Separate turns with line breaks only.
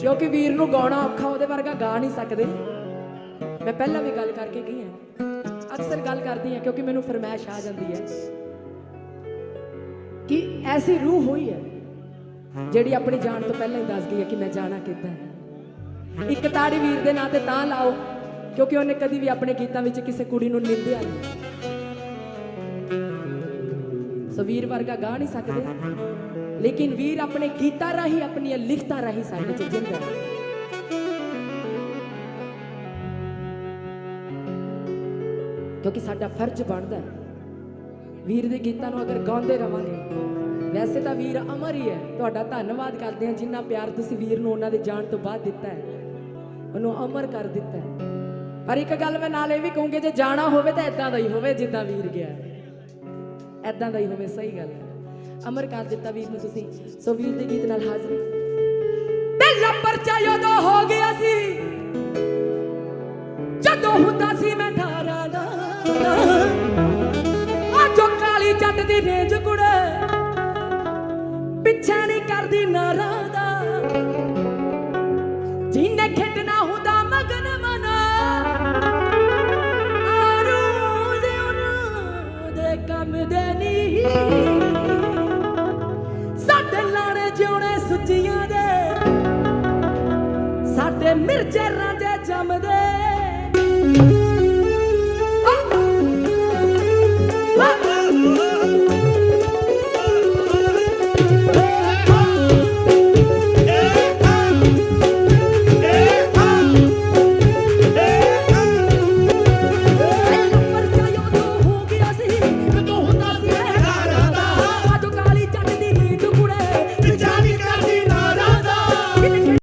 ਕਿਉਂਕਿ ਵੀਰ ਨੂੰ ਗਾਉਣਾ ਔਖਾ, ਉਹਦੇ ਵਰਗਾ ਗਾ ਨਹੀਂ ਸਕਦੇ। ਮੈਂ ਪਹਿਲਾਂ ਵੀ ਗੱਲ ਕਰਕੇ ਗਈ ਹਾਂ। ਅਕਸਰ ਗੱਲ ਕਰਦੀ ਹਾਂ ਕਿਉਂਕਿ ਮੈਨੂੰ ਫਰਮਾਇਸ਼ ਆ ਜਾਂਦੀ ਹੈ ਕਿ ਐਸੀ ਰੂਹ ਹੋਈ ਹੈ ਜਿਹੜੀ ਆਪਣੀ ਜਾਨ ਤੋਂ ਪਹਿਲਾਂ ਹੀ ਦੱਸ ਗਈ ਹੈ ਕਿ ਮੈਂ ਜਾਣਾ ਕਿੱਦਾਂ ਹੈ। ਇੱਕ ਤਾੜੀ ਵੀਰ ਦੇ ਨਾਂ ਤੇ ਤਾਂ ਲਾਓ, ਕਿਉਂਕਿ ਉਹਨੇ ਕਦੀ ਵੀ ਆਪਣੇ ਗੀਤਾਂ ਵਿੱਚ ਕਿਸੇ ਕੁੜੀ ਨੂੰ ਨਿੰਦਿਆ ਨਹੀਂ। ਸੋ ਵੀਰ ਵਰਗਾ ਗਾ ਨਹੀਂ ਸਕਦੇ। ਲੇਕਿਨ ਵੀਰ ਆਪਣੇ ਗੀਤਾਂ ਰਾਹੀਂ, ਆਪਣੀਆਂ ਲਿਖਤਾਂ ਰਾਹੀਂ ਸਾਡੇ ਚ ਜਿੰਦਾ ਹੈ। ਕਿਉਂਕਿ ਸਾਡਾ ਫਰਜ਼ ਬਣਦਾ ਹੈ। ਵੀਰ ਦੇ ਗੀਤਾਂ ਨੂੰ ਅਗਰ ਗਾਉਂਦੇ ਰਵਾਂਗੇ, ਵੈਸੇ ਤਾਂ ਵੀਰ ਅਮਰ ਹੀ ਹੈ। ਤੁਹਾਡਾ ਧੰਨਵਾਦ ਕਰਦੇ ਹਾਂ ਜਿੰਨਾ ਪਿਆਰ ਤੁਸੀਂ ਵੀਰ ਨੂੰ ਉਹਨਾਂ ਦੇ ਜਾਣ ਤੋਂ ਬਾਅਦ ਦਿੱਤਾ ਹੈ। ਉਹਨੂੰ ਅਮਰ ਕਰ ਦਿੱਤਾ ਹੈ। ਪਰ ਇੱਕ ਗੱਲ ਮੈਂ ਨਾਲ ਇਹ ਵੀ ਕਹੂੰਗੀ, ਜੇ ਜਾਣਾ ਹੋਵੇ ਤਾਂ ਇਦਾਂ ਦਾ ਹੀ ਹੋਵੇ ਜਿੱਦਾਂ ਵੀਰ ਗਿਆ ਹੈ। ਐਦਾਂ ਦਾ ਹੀ ਹੋਵੇ, ਸਹੀ ਗੱਲ ਹੈ। ਅਮਰ ਕਰ ਦਿੱਤਾ ਵੀਰ ਨੂੰ ਤੁਸੀਂ, ਸੋ ਵੀਰ ਦੇ ਗੀਤ ਨਾਲ ਹਾਜ਼ਰੀ ਤੇ ਲੱਪਰ ਚਾਇਓ ਦਾ ਹੋ ਗਿਆ ਸੀ, ਜਦੋਂ ਹੁੰਦਾ ਸੀ ਮੈਂ ਠਾਰਾ ਦਾ ਆ ਜੋ ਕਾਲੀ ਜੱਟ ਦੀ ਰੇਂਜ ਕੁੜੇ, ਪਿੱਛੇ ਨਹੀਂ ਕਰਦੀ ਨਾਰਾ ਦਾ। ਜਿੰਨੇ ਸਾਡੇ ਲਾੜੇ ਜਿਉਣੇ ਸੁੱਜੀਆਂ ਦੇ ਸਾਡੇ ਮਿਰਜੇ ਰਾਂਝੇ ਜੰਮਦੇ।